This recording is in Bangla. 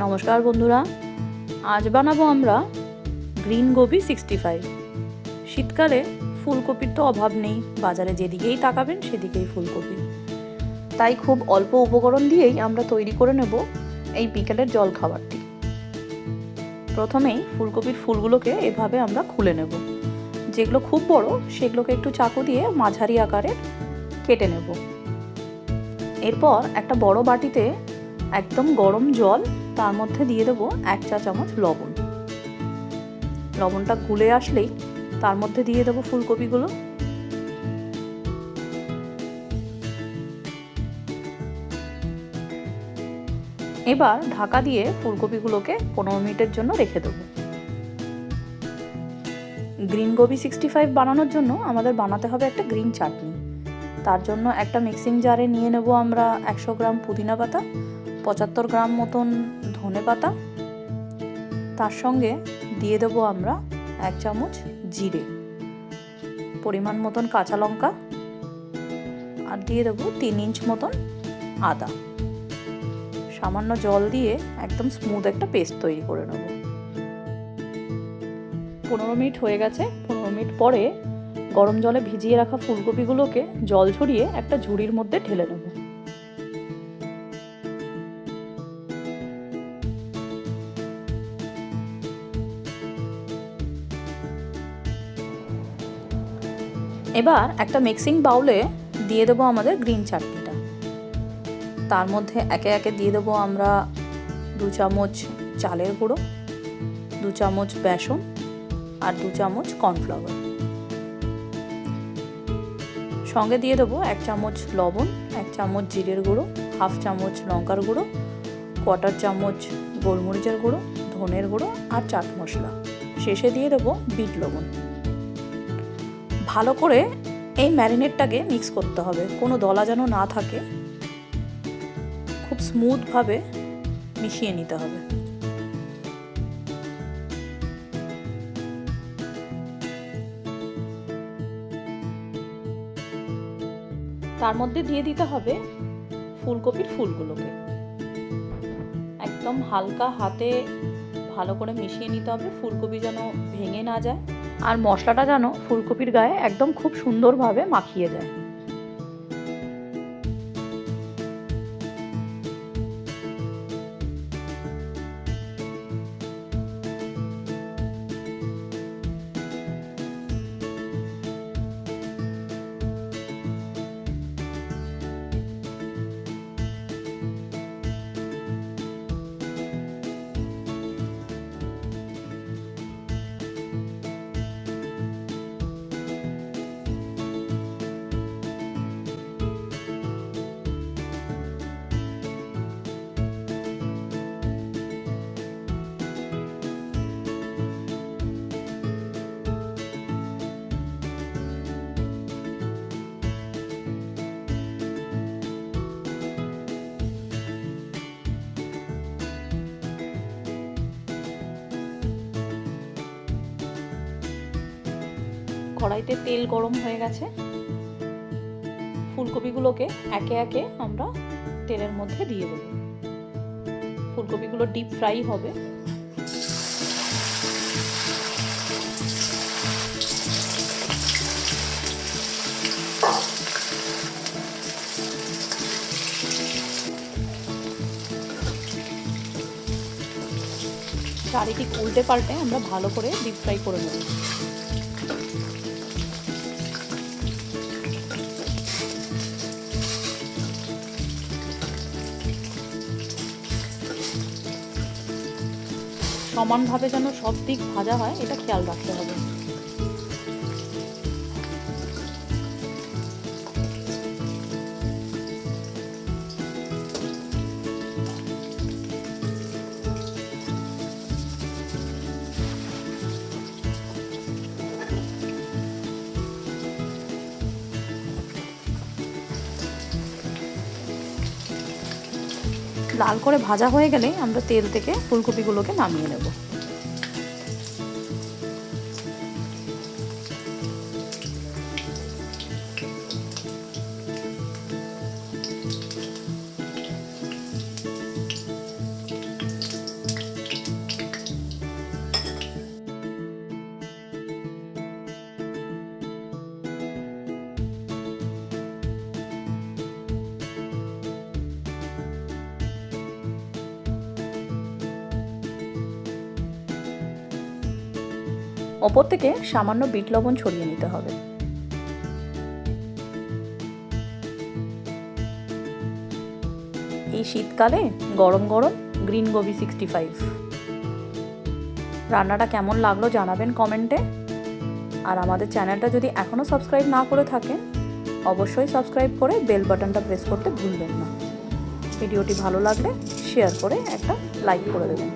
নমস্কার বন্ধুরা, আজ বানাবো আমরা গ্রিন গোবি সিক্সটি ফাইভ শীতকালে ফুলকপির তো অভাব নেই, বাজারে যেদিকেই তাকাবেন সেদিকেই ফুলকপি। তাই খুব অল্প উপকরণ দিয়েই আমরা তৈরি করে নেব এই বিকেলের জল খাবারটি প্রথমেই ফুলকপির ফুলগুলোকে এভাবে আমরা খুলে নেব। যেগুলো খুব বড়, সেগুলোকে একটু চাকু দিয়ে মাঝারি আকারে কেটে নেব। এরপর একটা বড় বাটিতে একদম গরম জল তার মধ্যে দিয়ে দেবো এক চা চামচ লবণ। লবণটা গুলে আসলেই তার মধ্যে দিয়ে দেবো ফুলকপিগুলো। এবার ঢাকা দিয়ে ফুলকপিগুলোকে পনেরো মিনিটের জন্য রেখে দেবো। গ্রিন গোবি সিক্সটি ফাইভ বানানোর জন্য আমাদের বানাতে হবে একটা গ্রিন চাটনি। তার জন্য একটা মিক্সিং জারে নিয়ে নেব আমরা একশো গ্রাম পুদিনা পাতা পঁচাত্তর গ্রাম মতন ধনে পাতা। তার সঙ্গে দিয়ে দেবো আমরা এক চামচ জিরে। পরিমাণ মতন কাঁচা লঙ্কা। আর দিয়ে দেবো তিন ইঞ্চ মতন আদা। সামান্য জল দিয়ে একদম স্মুথ একটা পেস্ট তৈরি করে নেব। পনেরো মিনিট হয়ে গেছে। পনেরো মিনিট পরে গরম জলে ভিজিয়ে রাখা ফুলকপিগুলোকে জল ঝরিয়ে একটা ঝুড়ির মধ্যে ঢেলে নেব। এবার একটা মিক্সিং বাউলে দিয়ে দেবো আমাদের গ্রিন চাটনিটা তার মধ্যে একে একে দিয়ে দেবো আমরা দু চামচ চালের গুঁড়ো, দু চামচ বেসন আর দু চামচ কর্নফ্লাওয়ার সঙ্গে দিয়ে দেবো এক চামচ লবণ, এক চামচ জিরের গুঁড়ো, হাফ চামচ লঙ্কার গুঁড়ো কোয়াটার চামচ গোলমরিচের গুঁড়ো, ধনের গুঁড়ো আর চাট মশলা। শেষে দিয়ে দেবো বিট লবণ। ভালো করে এই ম্যারিনেটটাকে মিক্স করতে হবে। কোনো দলা যেন না থাকে। খুব স্মুথভাবে মিশিয়ে নিতে হবে। তার মধ্যে দিয়ে দিতে হবে ফুলকপির ফুলগুলোকে। একদম হালকা হাতে ভালো করে মিশিয়ে নিতে হবে। ফুলকপি যেন ভেঙে না যায়। আর মশলাটা যেন ফুলকপির গায়ে একদম খুব সুন্দরভাবে মাখিয়ে যায়। কড়াইতে তেল গরম হয়ে গেছে। ফুলকপিগুলোকে একে একে আমরা তেলের মধ্যে দিয়ে দেবো। ফুলকপিগুলো ডিপ ফ্রাই হবে। চারিদিক উল্টে পাল্টে আমরা ভালো করে ডিপ ফ্রাই করে নেব। সমানভাবে যেন সব দিক ভাজা হয় এটা খেয়াল রাখতে হবে। লাল করে ভাজা হয়ে গেলে আমরা তেল থেকে ফুলকপিগুলোকে নামিয়ে নেব। ওপর থেকে সামান্য বিট লবণ ছড়িয়ে নিতে হবে। এই শীতকালে গরম গরম গ্রিন গোবি সিক্সটি ফাইভ। রান্নাটা কেমন লাগল জানাবেন কমেন্টে। আর আমাদের চ্যানেলটা যদি এখনও সাবস্ক্রাইব না করে থাকেন, অবশ্যই সাবস্ক্রাইব করে বেল বাটনটা প্রেস করতে ভুলবেন না। ভিডিওটি ভালো লাগলে শেয়ার করে একটা লাইক করে দেবেন।